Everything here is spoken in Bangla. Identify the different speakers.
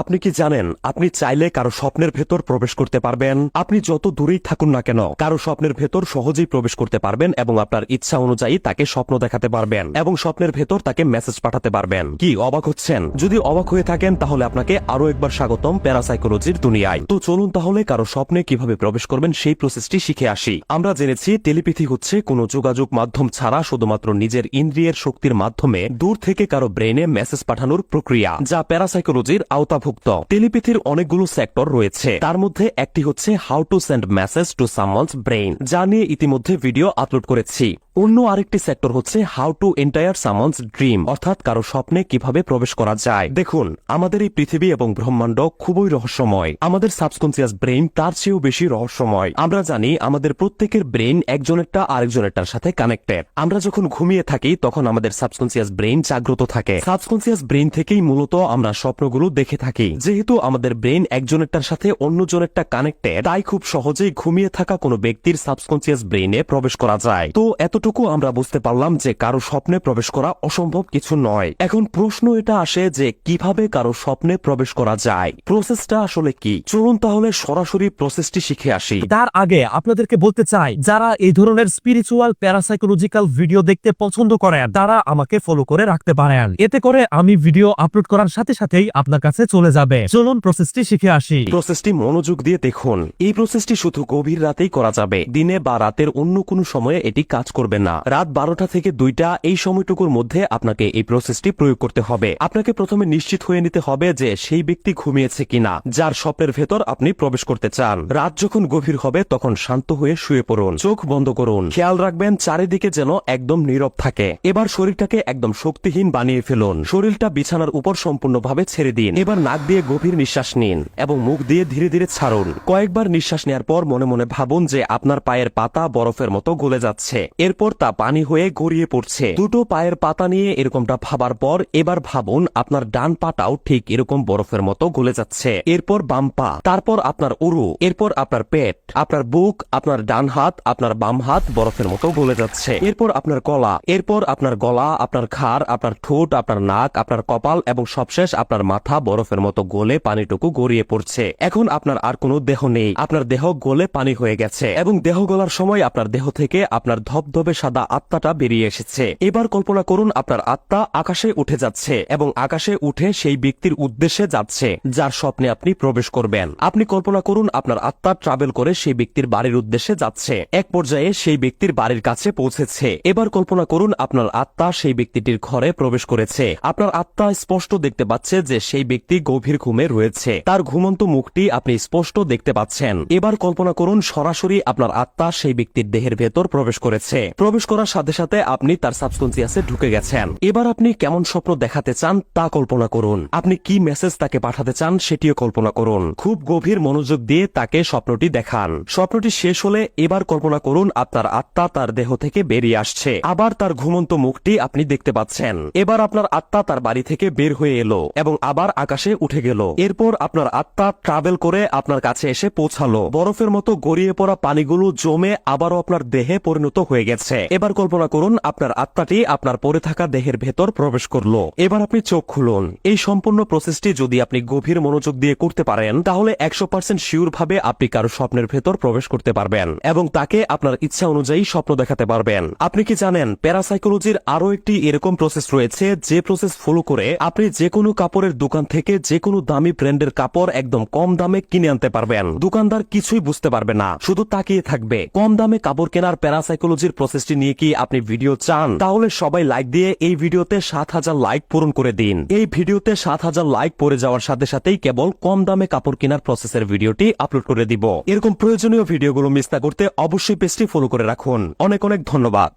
Speaker 1: আপনি কি জানেন, আপনি চাইলে কারও স্বপ্নের ভেতর প্রবেশ করতে পারবেন। আপনি যত দূরেই থাকুন না কেন, কারও স্বপ্নের ভেতর সহজেই প্রবেশ করতে পারবেন এবং আপনার ইচ্ছা অনুযায়ী তাকে স্বপ্ন দেখাতে পারবেন এবং স্বপ্নের ভেতর তাকে মেসেজ পাঠাতে পারবেন। কি, অবাক হচ্ছেন? যদি অবাক হয়ে থাকেন, তাহলে আপনাকে আরও একবার স্বাগতম প্যারাসাইকোলজির দুনিয়ায়। তো চলুন তাহলে কারও স্বপ্নে কীভাবে প্রবেশ করবেন, সেই প্রসেসটি শিখে আসি। আমরা জেনেছি, টেলিপ্যাথি হচ্ছে কোনো যোগাযোগ মাধ্যম ছাড়া শুধুমাত্র নিজের ইন্দ্রিয়ের শক্তির মাধ্যমে দূর থেকে কারও ব্রেনে মেসেজ পাঠানোর প্রক্রিয়া, যা প্যারাসাইকোলজির আওতাভুক্ত টেলিপ্যাথির অনেকগুলো সেক্টর রয়েছে। তার মধ্যে একটি হচ্ছে how to send message to someone's brain যা নিয়ে ইতিমধ্যে ভিডিও আপলোড করেছি। অন্য আরেকটি সেক্টর হচ্ছে how to enter someone's dream অর্থাৎ কারও স্বপ্নে কীভাবে প্রবেশ করা যায়। দেখুন, আমাদের এই পৃথিবী এবং ব্রহ্মাণ্ড খুবই রহস্যময়। আমাদের সাবকনসিয়াস ব্রেইন তার চেয়েও বেশি রহস্যময়। আমরা জানি আমাদের প্রত্যেকের ব্রেইন একজনেরটা আরেকজনেরটার সাথে কানেক্টেড আমরা যখন ঘুমিয়ে থাকি, তখন আমাদের সাবকনসিয়াস ব্রেইন জাগ্রত থাকে। সাবকনসিয়াস ব্রেইন থেকেই মূলত আমরা স্বপ্নগুলো দেখে থাকি। যেহেতু আমাদের ব্রেইন একজনেরটার সাথে অন্যজনেরটা কানেক্টেড তাই খুব সহজেই ঘুমিয়ে থাকা কোনো ব্যক্তির সাবকনসিয়াস ব্রেইনে প্রবেশ করা যায়। তো এতটুকু আমরা বুঝতে পারলাম যে কারও স্বপ্নে প্রবেশ করা অসম্ভব কিছু নয়। এখন প্রশ্ন এটা আসে যে কীভাবে কারও স্বপ্নে প্রবেশ করা যায়? প্রসেসটা আসলে কি? চলুন তাহলে সরাসরি প্রসেসটি শিখে আসি।
Speaker 2: তার আগে আপনাদেরকে বলতে চাই যারা এই ধরনের স্পিরিচুয়াল প্যারাসাইকোলজিক্যাল ভিডিও দেখতে পছন্দ করেন তারা আমাকে ফলো করে রাখতে পারেন। এতে করে আমি ভিডিও আপলোড করার সাথে সাথেই আপনার কাছে চলে যাবে। চলুন প্রসেসটি শিখে আসি।
Speaker 1: প্রসেসটি মনোযোগ দিয়ে দেখুন। এই প্রসেসটি শুধু গভীর রাতেই করা যাবে। দিনে বা রাতের অন্য কোনো সময়ে এটি কাজ করবে না। রাত বারোটা থেকে দুইটা এই সময়টুকুর মধ্যে আপনাকে এই প্রসেসটি প্রয়োগ করতে হবে। আপনাকে প্রথমে নিশ্চিত হয়ে নিতে হবে যে সেই ব্যক্তি ঘুমিয়েছে কিনা, যার স্বপ্নের ভেতর আপনি প্রবেশ করতে চান। রাত যখন গভীর হবে, তখন শান্ত হয়ে শুয়ে পড়ুন। চোখ বন্ধ করুন। খেয়াল রাখবেন, চারিদিকে যেন একদম নীরব থাকে। এবার শরীরটাকে একদম শক্তিহীন বানিয়ে ফেলুন। শরীরটা বিছানার উপর সম্পূর্ণভাবে ছেড়ে দিন। এবার নাক দিয়ে গভীর নিঃশ্বাস নিন এবং মুখ দিয়ে ধীরে ধীরে ছাড়ুন। কয়েকবার নিঃশ্বাস নেওয়ার পর মনে মনে ভাবুন যে আপনার পায়ের পাতা বরফের মতো গলে যাচ্ছে। এরপর তা পানি হয়ে গড়িয়ে পড়ছে। দুটো পায়ের পাতা নিয়ে এরকমটা ভাবার পর এবার ভাবুন আপনার ডান পাটাও ঠিক এরকম বরফের মতো গলে যাচ্ছে। এরপর বাম পা, তারপর আপনার উরু, এরপর আপনার পেট, আপনার বুক, আপনার ডান হাত, আপনার বাম হাত বরফের মতো গলে যাচ্ছে। এরপর আপনার গলা, এরপর আপনার গলা, আপনার ঘাড়, আপনার ঠোঁট, আপনার নাক, আপনার কপাল এবং সবশেষ আপনার মাথা বরফের মতো গলে পানিটুকু গড়িয়ে পড়ছে। এখন আপনার আর কোনো দেহ নেই। আপনার দেহ গলে পানি হয়ে গেছে এবং দেহ গলার সময় আপনার দেহ থেকে আপনার ধবধবে সাদা আত্মাটা বেরিয়ে এসেছে। এবার কল্পনা করুন আপনার আত্মা আকাশে উঠে যাচ্ছে এবং আকাশে উঠে সেই ব্যক্তির উদ্দেশ্যে যাচ্ছে, যার স্বপ্নে আপনি প্রবেশ করবেন। আপনি কল্পনা করুন আপনার আত্মা ট্রাভেল করে সেই ব্যক্তির বাড়ির উদ্দেশ্যে যাচ্ছে। এক পর্যায়ে সেই ব্যক্তির বাড়ির কাছে পৌঁছেছে। এবার কল্পনা করুন আপনার আত্মা সেই ব্যক্তিটির ঘরে প্রবেশ করেছে। আপনার আত্মা স্পষ্ট দেখতে পাচ্ছে যে সেই ব্যক্তি গভীর ঘুমে রয়েছে। তার ঘুমন্ত মুখটি আপনি স্পষ্ট দেখতে পাচ্ছেন। এবার কল্পনা করুন সরাসরি আপনার আত্মা সেই ব্যক্তির দেহের ভেতর প্রবেশ করেছে। প্রবেশ করার সাথে সাথে আপনি তার সাবকনসিয়াসে ঢুকে গেছেন। এবার আপনি কেমন স্বপ্ন দেখাতে চান তা কল্পনা করুন। আপনি কি মেসেজ তাকে পাঠাতে চান সেটিও কল্পনা করুন। খুব গভীর মনোযোগ দিয়ে তাকে স্বপ্নটি দেখান। স্বপ্নটি শেষ হলে এবার কল্পনা করুন আপনার আত্মা তার দেহ থেকে বেরিয়ে আসছে। আবার তার ঘুমন্ত মুখটি আপনি দেখতে পাচ্ছেন। এবার আপনার আত্মা তার বাড়ি থেকে বের হয়ে এলো এবং আবার আকাশে উঠে গেল। এরপর আপনার আত্মা ট্রাভেল করে আপনার কাছে এসে পৌঁছালো। বরফের মতো গড়িয়ে পড়া পানিগুলো জমে আবারও আপনার দেহে পরিণত হয়ে গেছে। এবার কল্পনা করুন, আপনার আত্মাটি আপনার পরে থাকা দেহের ভেতর প্রবেশ করল। এবার আপনি চোখ খুলুন। এই সম্পূর্ণ প্রসেসটি যদি আপনি গভীর মনোযোগ দিয়ে করতে পারেন, তাহলে একশো পার্সেন্ট শিওর ভাবে আপনি কারও স্বপ্নের ভেতর প্রবেশ করতে পারবেন এবং তাকে আপনার ইচ্ছা অনুযায়ী স্বপ্ন দেখাতে পারবেন। আপনি কি জানেন প্যারাসাইকোলজির আরও একটি এরকম প্রসেস রয়েছে, যে প্রসেস ফলো করে আপনি যে কোনো কাপড়ের দোকান থেকে যে কোনো দামি ব্র্যান্ডের কাপড় একদম কম দামে কিনে আনতে পারবেন। দোকানদার কিছুই বুঝতে পারবে না, শুধু তাকিয়ে থাকবে। কম দামে কাপড় কেনার প্যারাসাইকোলজির প্রসেসটি নিয়ে কি আপনি ভিডিও চান? তাহলে সবাই লাইক দিয়ে এই ভিডিওতে সাত হাজার লাইক পূরণ করে দিন। এই ভিডিওতে সাত হাজার লাইক পরে যাওয়ার সাথে সাথেই কেবল কম দামে কাপড় কেনার প্রসেসের ভিডিওটি আপলোড করে দিব। এরকম প্রয়োজনীয় ভিডিওগুলো মিস না করতে অবশ্যই পেজটি ফলো করে রাখুন। অনেক অনেক ধন্যবাদ।